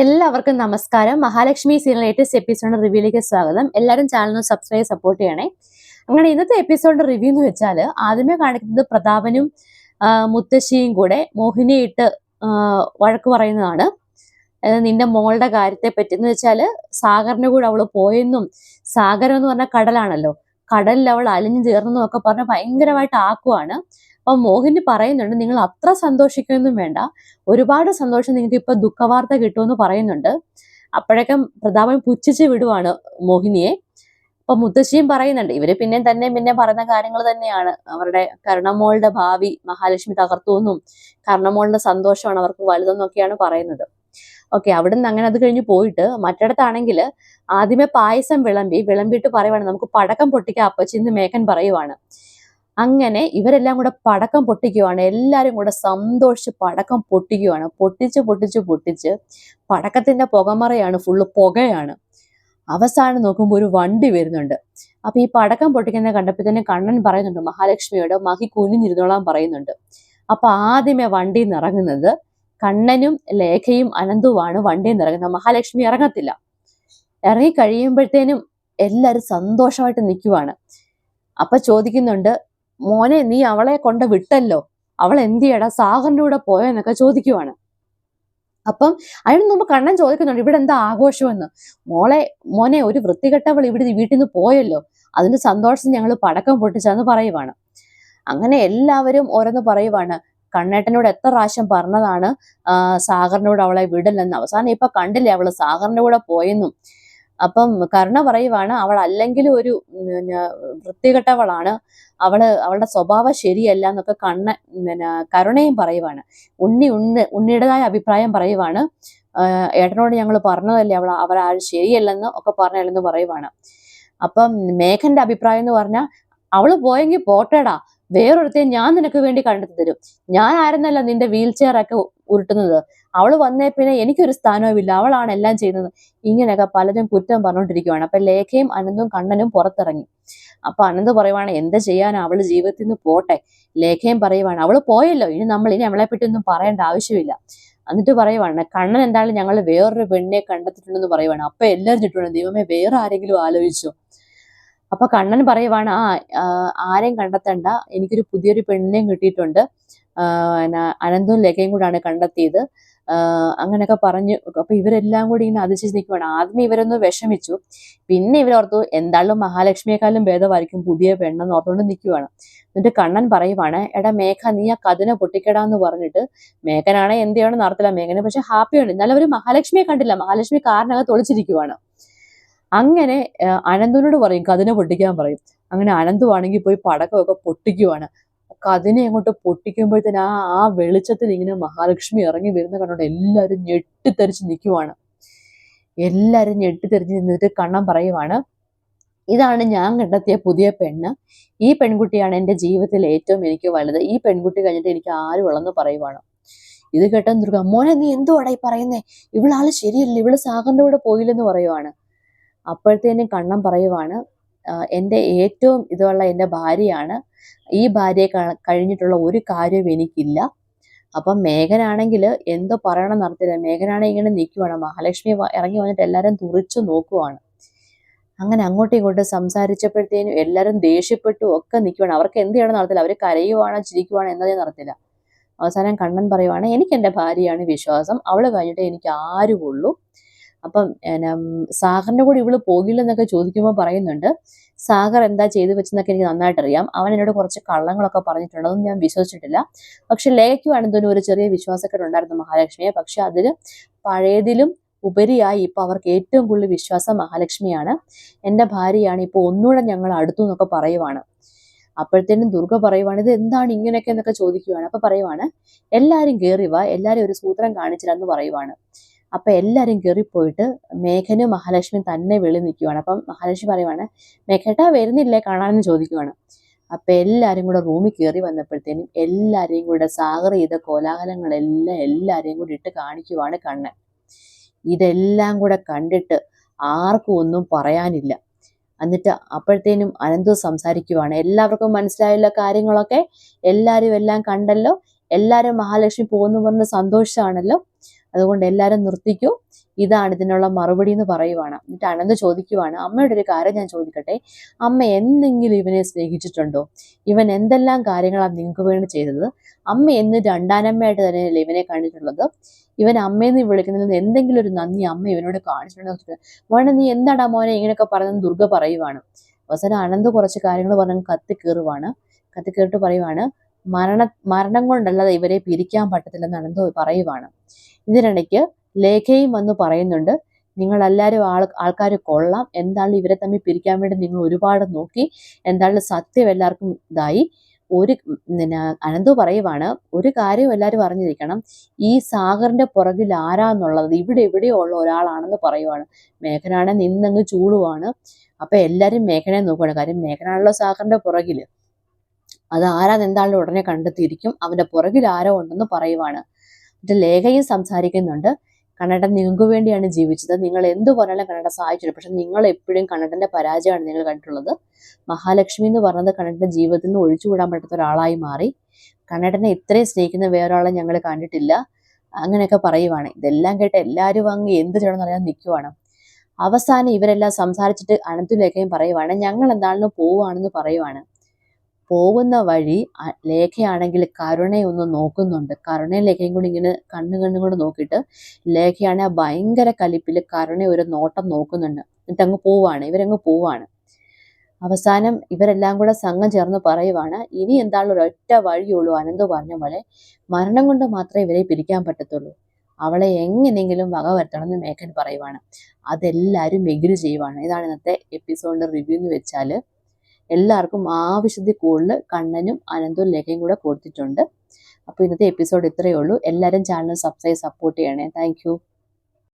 എല്ലാവർക്കും നമസ്കാരം. Mahalakshmi serial latest episode റിവ്യൂയിലേക്ക് സ്വാഗതം. എല്ലാവരും ചാനലിന് സബ്സ്ക്രൈബ് സപ്പോർട്ട് ചെയ്യണേ. അങ്ങനെ ഇന്നത്തെ എപ്പിസോഡ് റിവ്യൂ എന്ന് വെച്ചാൽ ആദ്യമേ കാണിക്കുന്നത് പ്രതാപനും മുത്തശ്ശിയും കൂടെ മോഹിനിയിട്ട് വഴക്ക് പറയുന്നതാണ്. നിന്റെ മോളുടെ കാര്യത്തെ പറ്റി. എന്ന് വെച്ചാൽ സാഗറിന്റെ കൂടെ അവൾ പോയെന്നും സാഗരം എന്ന് പറഞ്ഞ കടലാണല്ലോ. കടലിൽ അവൾ അലിഞ്ഞു ചേർന്നെന്നും ഒക്കെ പറഞ്ഞ് ഭയങ്കരമായിട്ട് ആക്കുവാണ്. അപ്പൊ മോഹിനി പറയുന്നുണ്ട് നിങ്ങൾ അത്ര സന്തോഷിക്കൊന്നും വേണ്ട. ഒരുപാട് സന്തോഷം നിങ്ങൾക്ക് ഇപ്പൊ ദുഃഖവാർത്ത കിട്ടുമെന്ന് പറയുന്നുണ്ട്. അപ്പോഴേക്കും പ്രതാപൻ പുച്ഛിച്ച് വിടുവാണ് മോഹിനിയെ. അപ്പൊ മുത്തശ്ശിയും പറയുന്നുണ്ട് ഇവർ പിന്നെ തന്നെ പിന്നെ പറയുന്ന കാര്യങ്ങൾ തന്നെയാണ്. അവരുടെ കർണമോളുടെ ഭാവി മഹാലക്ഷ്മി തകർത്തു എന്നും സന്തോഷമാണ് അവർക്ക് വലുതെന്നൊക്കെയാണ് പറയുന്നത്. ഓക്കെ അവിടുന്ന് അങ്ങനെ അത് കഴിഞ്ഞ് പോയിട്ട് മറ്റിടത്താണെങ്കിൽ ആദ്യമേ പായസം വിളമ്പി വിളമ്പിയിട്ട് പറയുവാണ് നമുക്ക് പടക്കം പൊട്ടിക്കാം അപ്പച്ചിന്ന് മേക്കൻ പറയുവാണ്. അങ്ങനെ ഇവരെല്ലാം കൂടെ പടക്കം പൊട്ടിക്കുവാണ്. എല്ലാവരും കൂടെ സന്തോഷിച്ച് പടക്കം പൊട്ടിക്കുവാണ്. പൊട്ടിച്ച് പൊട്ടിച്ച് പൊട്ടിച്ച് പടക്കത്തിന്റെ പുകമറയാണ് ഫുള്ള് പുകയാണ്. അവസാനം നോക്കുമ്പോൾ ഒരു വണ്ടി വരുന്നുണ്ട്. അപ്പൊ ഈ പടക്കം പൊട്ടിക്കുന്ന കണ്ടപ്പോൾ തന്നെ കണ്ണൻ പറയുന്നുണ്ട് മഹാലക്ഷ്മിയോട് മഹി കുനിഞ്ഞിരുന്നോളാൻ പറയുന്നുണ്ട്. അപ്പൊ ആദ്യമേ വണ്ടിയിൽ നിന്ന് ഇറങ്ങുന്നത് കണ്ണനും ലേഖയും അനന്തുവാണ് വണ്ടിയിൽ നിന്ന് ഇറങ്ങുന്നത്. മഹാലക്ഷ്മി ഇറങ്ങത്തില്ല. ഇറങ്ങി കഴിയുമ്പോഴത്തേനും എല്ലാരും സന്തോഷമായിട്ട് നിൽക്കുവാണ് അപ്പൊ ചോദിക്കുന്നുണ്ട് മോനെ നീ അവളെ കൊണ്ട് വിട്ടല്ലോ. അവൾ എന്ത് ചെയ്യടാ സാഗറിന്റെ കൂടെ പോയെന്നൊക്കെ ചോദിക്കുവാണ്. അപ്പം അതിന് മുമ്പ് കണ്ണൻ ചോദിക്കുന്നുണ്ട് ഇവിടെ എന്താ ആഘോഷമെന്ന്? മോളെ മോനെ ഒരു വൃത്തികെട്ടവൾ ഇവിടെ വീട്ടിൽ നിന്ന് പോയല്ലോ. അതിന്റെ സന്തോഷം ഞങ്ങൾ പടക്കം പൊട്ടിച്ചാന്ന് പറയുവാണ്. അങ്ങനെ എല്ലാവരും ഓരോന്ന് പറയുവാണ്. കണ്ണേട്ടനോട് എത്ര പ്രാവശ്യം പറഞ്ഞതാണ് സാഗറിനോട് അവളെ വിടില്ലെന്ന് അവസാനം ഇപ്പൊ കണ്ടില്ലേ അവൾ സാഗറിന്റെ കൂടെ പോയെന്നും. അപ്പം കർണ പറയുവാണ് അവൾ അല്ലെങ്കിലും ഒരു വൃത്തികെട്ടവളാണ്. അവൾ അവളുടെ സ്വഭാവം ശരിയല്ല എന്നൊക്കെ കണ്ണ പിന്നെ കരുണയും പറയുവാണ്. ഉണ്ണി ഉണ്ണി ഉണ്ണിയുടേതായ അഭിപ്രായം പറയുവാണ്. ഏട്ടനോട് ഞങ്ങൾ പറഞ്ഞതല്ലേ അവൾ അവർ ആരും ശരിയല്ലെന്ന് ഒക്കെ പറഞ്ഞല്ലെന്ന് പറയുവാണ്. അപ്പം മേഘന്റെ അഭിപ്രായം എന്ന് പറഞ്ഞാൽ അവൾ പോയെങ്കിൽ പോട്ടേടാ വേറൊരുത്തെ ഞാൻ നിനക്ക് വേണ്ടി കണ്ടെത്തി തരും. ഞാൻ ആയിരുന്നല്ലോ നിന്റെ വീൽ ചെയർ ഒക്കെ ഉരുട്ടുന്നത്. അവൾ വന്നേ പിന്നെ എനിക്കൊരു സ്ഥാനവുമില്ല. അവളാണ് എല്ലാം ചെയ്യുന്നത്. ഇങ്ങനെയൊക്കെ പലരും കുറ്റം പറഞ്ഞുകൊണ്ടിരിക്കുവാണ്. അപ്പൊ ലേഖയും അനന്തും കണ്ണനും പുറത്തിറങ്ങി. അപ്പൊ അനന്ത് പറയുവാണ് എന്ത് ചെയ്യാൻ അവൾ ജീവിതത്തിൽ നിന്ന് പോട്ടെ. ലേഖയും പറയുവാണ് അവൾ പോയല്ലോ. ഇനി നമ്മൾ ഇനി അവളെ പറ്റി ഒന്നും പറയേണ്ട ആവശ്യമില്ല. എന്നിട്ട് പറയുവാണ് കണ്ണൻ എന്തായാലും ഞങ്ങൾ വേറൊരു പെണ്ണിനെ കണ്ടെത്തിയിട്ടുണ്ടെന്ന് പറയുവാണ്. അപ്പൊ എല്ലാവരും ചുറ്റുവാണ് ദൈവമേ വേറെ ആരെങ്കിലും ആലോചിച്ചോ? അപ്പൊ കണ്ണൻ പറയുവാണ് ആ, ആരെയും കണ്ടെത്തണ്ട. എനിക്കൊരു പുതിയൊരു പെണ്ണിനെയും കിട്ടിയിട്ടുണ്ട്. ആ, എന്നാ, അനന്തും ലേഖയും കൂടാണ് കണ്ടെത്തിയത്. അങ്ങനെയൊക്കെ പറഞ്ഞു. അപ്പൊ ഇവരെല്ലാം കൂടി ഇങ്ങനെ അതിശയിച്ച് നിൽക്കുവാണ്. ആദ്യമേ ഇവരൊന്ന് വിഷമിച്ചു. പിന്നെ ഇവരോർത്തു എന്തായാലും മഹാലക്ഷ്മിയെക്കാളും ഭേദമായിരിക്കും പുതിയ പെണ്ണെന്ന് ഓർത്തുകൊണ്ട് നിൽക്കുവാണ്. എന്നിട്ട് കണ്ണൻ പറയുവാണ് എടാ മേഘ നീ ആ കഥനെ പൊട്ടിക്കടാന്ന് പറഞ്ഞിട്ട് മേഘനാണെ എന്ത് ചെയ്യണമെന്ന് നടത്തില്ല മേഘന്. പക്ഷെ ഹാപ്പിയാണ് എന്നാലും അവർ മഹാലക്ഷ്മിയെ കണ്ടില്ല. മഹാലക്ഷ്മി കാറിനകത്ത് തൊളിച്ചിരിക്കുവാണ് അങ്ങനെ അനന്തനോട് പറയും കഥനെ പൊട്ടിക്കാൻ പറയും. അങ്ങനെ അനന്തുവാണെങ്കിൽ പോയി പടക്കമൊക്കെ പൊട്ടിക്കുവാണ്. കതിനെ അങ്ങോട്ട് പൊട്ടിക്കുമ്പോഴത്തേന് ആ ആ വെളിച്ചത്തിൽ ഇങ്ങനെ മഹാലക്ഷ്മി ഇറങ്ങി വരുന്ന കണ്ടോണ്ട് എല്ലാവരും ഞെട്ടിത്തെറിച്ച് നിൽക്കുവാണ് എല്ലാവരും ഞെട്ടിത്തെറിച്ച് നിന്നിട്ട് കണ്ണം പറയുവാണ്. ഇതാണ് ഞാൻ കണ്ടെത്തിയ പുതിയ പെണ്ണ്. ഈ പെൺകുട്ടിയാണ് എന്റെ ജീവിതത്തിൽ ഏറ്റവും എനിക്ക് വലുത്. ഈ പെൺകുട്ടി കഴിഞ്ഞിട്ട് എനിക്ക് ആരും ഉള്ളെന്ന് പറയുവാണ്. ഇത് കേട്ടാൽ ദുർഗ മോനെ നീ എന്തുവാടാ ഈ പറയുന്നേ? ഇവളാൾ ശരിയല്ല. ഇവൾ സാഗറിന്റെ കൂടെ പോയില്ലെന്ന് പറയുവാണ്. അപ്പോഴത്തേനും കണ്ണം പറയുവാണ്. "ആഹ് എന്റെ ഏറ്റവും ഇതുള്ള എന്റെ ഭാര്യയാണ്. ഈ ഭാര്യയെ കഴിഞ്ഞിട്ടുള്ള ഒരു കാര്യവും എനിക്കില്ല. അപ്പം മേഘനാണെങ്കിൽ എന്തോ പറയണം നടത്തില്ല മേഘനാണെങ്കിൽ ഇങ്ങനെ നിൽക്കുവാണ് മഹാലക്ഷ്മി ഇറങ്ങി വന്നിട്ട് എല്ലാവരും തുറിച്ചു നോക്കുവാണ്. അങ്ങനെ അങ്ങോട്ടും ഇങ്ങോട്ടും സംസാരിച്ചപ്പോഴത്തേനും എല്ലാവരും ദേഷ്യപ്പെട്ടു ഒക്കെ നിൽക്കുവാണ് അവർക്ക് എന്ത് ചെയ്യണം നടത്തില്ല അവർ കരയുവാണോ ചിരിക്കുവാണോ എന്നതേ നടത്തില്ല അവസാനം കണ്ണൻ പറയുവാണ് എനിക്ക് എന്റെ ഭാര്യയാണ് വിശ്വാസം. അവൾ കഴിഞ്ഞിട്ട് എനിക്ക് ആരും ഉള്ളൂ അപ്പം സാഗറിന്റെ കൂടെ ഇവൾ പോകില്ലെന്നൊക്കെ ചോദിക്കുമ്പോൾ പറയുന്നുണ്ട്. സാഗർ എന്താ ചെയ്തു വെച്ചെന്നൊക്കെ എനിക്ക് നന്നായിട്ട് അറിയാം അവൻ എന്നോട് കുറച്ച് കള്ളങ്ങളൊക്കെ പറഞ്ഞിട്ടുണ്ട്. അതൊന്നും ഞാൻ വിശ്വസിച്ചിട്ടില്ല. പക്ഷെ ലേഖയ്ക്ക് അനന്തനും ഒരു ചെറിയ വിശ്വാസക്കേട് ഉണ്ടായിരുന്നു മഹാലക്ഷ്മിയെ. പക്ഷെ അതിൽ പഴയതിലും ഉപരിയായി ഇപ്പൊ അവർക്ക് ഏറ്റവും കൂടുതൽ വിശ്വാസം മഹാലക്ഷ്മിയാണ്. എന്റെ ഭാര്യയാണ്. ഇപ്പൊ ഒന്നുകൂടെ ഞങ്ങൾ അടുത്തു എന്നൊക്കെ പറയുവാണ്. അപ്പോഴത്തേനും ദുർഗ പറയുവാണ് ഇത് എന്താണ് ഇങ്ങനെയൊക്കെ? എന്നൊക്കെ ചോദിക്കുവാണ്. അപ്പൊ പറയുവാണ് എല്ലാരും വാ. എല്ലാരും ഒരു സൂത്രം കാണിച്ചില്ല എന്ന് പറയുവാണ്. അപ്പൊ എല്ലാരും കയറിപ്പോയിട്ട് മേഘനും മഹാലക്ഷ്മി തന്നെ വെളി നിൽക്കുവാണ്. അപ്പം മഹാലക്ഷ്മി പറയുവാണ് മേഘേട്ടാ വരുന്നില്ലേ? കാണാനെന്ന് ചോദിക്കുവാണ്. അപ്പൊ എല്ലാരും കൂടെ റൂമിൽ കയറി വന്നപ്പോഴത്തേനും എല്ലാരെയും കൂടെ സാഗർ ചെയ്ത കോലാഹലങ്ങളെല്ലാം എല്ലാരെയും കൂടി ഇട്ട് കാണിക്കുവാണ് കണ്ണൻ. ഇതെല്ലാം കൂടെ കണ്ടിട്ട് ആർക്കും ഒന്നും പറയാനില്ല. എന്നിട്ട് അപ്പോഴത്തേനും അനന്തു സംസാരിക്കുവാണ് എല്ലാവർക്കും മനസ്സിലായുള്ള കാര്യങ്ങളൊക്കെ? എല്ലാരും എല്ലാം കണ്ടല്ലോ? എല്ലാരും മഹാലക്ഷ്മി പോകുന്നു പറഞ്ഞ് സന്തോഷമാണല്ലോ അതുകൊണ്ട് എല്ലാവരും നിർത്തിക്കൂ. ഇതാണ് ഇതിനുള്ള മറുപടി എന്ന് പറയുവാണ്. എന്നിട്ട് അനന്ത് ചോദിക്കുവാണ് അമ്മയുടെ ഒരു കാര്യം ഞാൻ ചോദിക്കട്ടെ? അമ്മ എന്തെങ്കിലും ഇവനെ സ്നേഹിച്ചിട്ടുണ്ടോ? ഇവൻ എന്തെല്ലാം കാര്യങ്ങളാണ് നിങ്ങൾക്ക് വേണ്ടി ചെയ്തത്? അമ്മ എന്ന് രണ്ടാനമ്മയായിട്ട് തന്നെയല്ലേ ഇവനെ കണ്ടിട്ടുള്ളത്? ഇവൻ അമ്മയെന്ന് വിളിക്കുന്നതിൽ എന്തെങ്കിലും ഒരു നന്ദി അമ്മ ഇവനോട് കാണിച്ചിട്ടുണ്ടോ മോനെ നീ എന്താടാ മോനെ ഇങ്ങനെയൊക്കെ പറയുന്നത് ദുർഗ പറയുവാണ്. അവസാനം അനന്ത് കുറച്ച് കാര്യങ്ങൾ പറഞ്ഞ് കത്തി കയറുവാണ്. കത്തി കയറിട്ട് പറയുവാണ് മരണ മരണം കൊണ്ടല്ലാതെ ഇവരെ പിരിക്കാൻ പറ്റത്തില്ലെന്ന് അനന്ത് പറയുവാണ്. ഇതിനിടയ്ക്ക് ലേഖയും വന്ന് പറയുന്നുണ്ട് നിങ്ങളെല്ലാവരും ആൾ ആൾക്കാർ കൊള്ളാം. എന്താണ് ഇവരെ തമ്മിൽ പിരിക്കാൻ വേണ്ടി നിങ്ങൾ ഒരുപാട് നോക്കി. എന്താണ് സത്യം എല്ലാവർക്കും ഇതായി. ഒരു പിന്നെ അനന്തു പറയുവാണ് ഒരു കാര്യം എല്ലാവരും അറിഞ്ഞിരിക്കണം. ഈ സാഗറിന്റെ പുറകിൽ ആരാന്നുള്ളത്? ഇവിടെ എവിടെയോ ഉള്ള ഒരാളാണെന്ന് പറയുവാണ്. മേഘനാണെ നിന്നങ്ങ് ചൂടുവാണ്. അപ്പൊ എല്ലാരും മേഘനെ നോക്കുകയാണ് കാര്യം മേഘനാണല്ലോ സാഗറിന്റെ പുറകിൽ അത് ആരാന്ന് എന്താണല്ലോ ഉടനെ കണ്ടെത്തിയിരിക്കും. അവന്റെ പുറകിൽ ആരോ ഉണ്ടെന്ന് പറയുവാണ്. എന്നിട്ട് ലേഖയും സംസാരിക്കുന്നുണ്ട്. കന്നഡ നിങ്ങൾക്ക് വേണ്ടിയാണ് ജീവിച്ചത്. നിങ്ങൾ എന്ത് പറഞ്ഞാലും കണ്ണട സഹായിച്ചിട്ടുണ്ട് പക്ഷെ നിങ്ങൾ എപ്പോഴും കണ്ണടന്റെ പരാജയമാണ് നിങ്ങൾ കണ്ടിട്ടുള്ളത്. മഹാലക്ഷ്മി എന്ന് പറഞ്ഞത് കണ്ണടന്റെ ജീവിതത്തിൽ നിന്ന് ഒഴിച്ചുകൂടാൻ പറ്റാത്ത ഒരാളായി മാറി. കണ്ണടനെ ഇത്രയും സ്നേഹിക്കുന്ന വേറൊരാളെ ഞങ്ങൾ കണ്ടിട്ടില്ല. അങ്ങനെയൊക്കെ പറയുവാണ്. ഇതെല്ലാം കേട്ട് എല്ലാവരും അങ്ങ് എന്ത് ചെയ്യണമെന്ന് അറിയാൻ നിൽക്കുവാണ്. അവസാനം ഇവരെല്ലാം സംസാരിച്ചിട്ട് അനന്തുലേഖയും പറയുവാണ് ഞങ്ങൾ എന്താണെന്ന് പോവുകയാണെന്ന് പറയുവാണ്. പോകുന്ന വഴി ലേഖയാണെങ്കിൽ കരുണയെ ഒന്ന് നോക്കുന്നുണ്ട്. കരുണയും ലേഖയും കൂടി ഇങ്ങനെ കണ്ണു കണ്ണും കൂടെ നോക്കിയിട്ട് ലേഖയാണെ ഭയങ്കര കലിപ്പിൽ കരുണ ഒരു നോട്ടം നോക്കുന്നുണ്ട്. എന്നിട്ട് അങ്ങ് പോവാണ് ഇവരങ്ങ് പോവാണ്. അവസാനം ഇവരെല്ലാം കൂടെ സംഘം ചേർന്ന് പറയുവാണ് ഇനി എന്താണ് ഒരൊറ്റ വഴിയുള്ളൂ അനന്ത് പറഞ്ഞ പോലെ മരണം കൊണ്ട് മാത്രമേ ഇവരെ പിരിക്കാൻ പറ്റത്തുള്ളൂ. അവളെ എങ്ങനെയെങ്കിലും വക വരുത്തണം എന്ന് മേഘൻ പറയുവാണ്. അതെല്ലാവരും എഗ്രി ചെയ്യുവാണ്. ഇതാണ് ഇന്നത്തെ എപ്പിസോഡിന്റെ റിവ്യൂ എന്ന് വെച്ചാൽ എല്ലാവർക്കും ആവശ്യത്തിൽ കൂടുതൽ കണ്ണനും അനന്തവും ലേഖയും കൂടെ കൊടുത്തിട്ടുണ്ട്. അപ്പോൾ ഇന്നത്തെ എപ്പിസോഡ് ഇത്രയേ ഉള്ളൂ. എല്ലാവരും ചാനൽ സബ്സ്ക്രൈബ് സപ്പോർട്ട് ചെയ്യണേ. താങ്ക്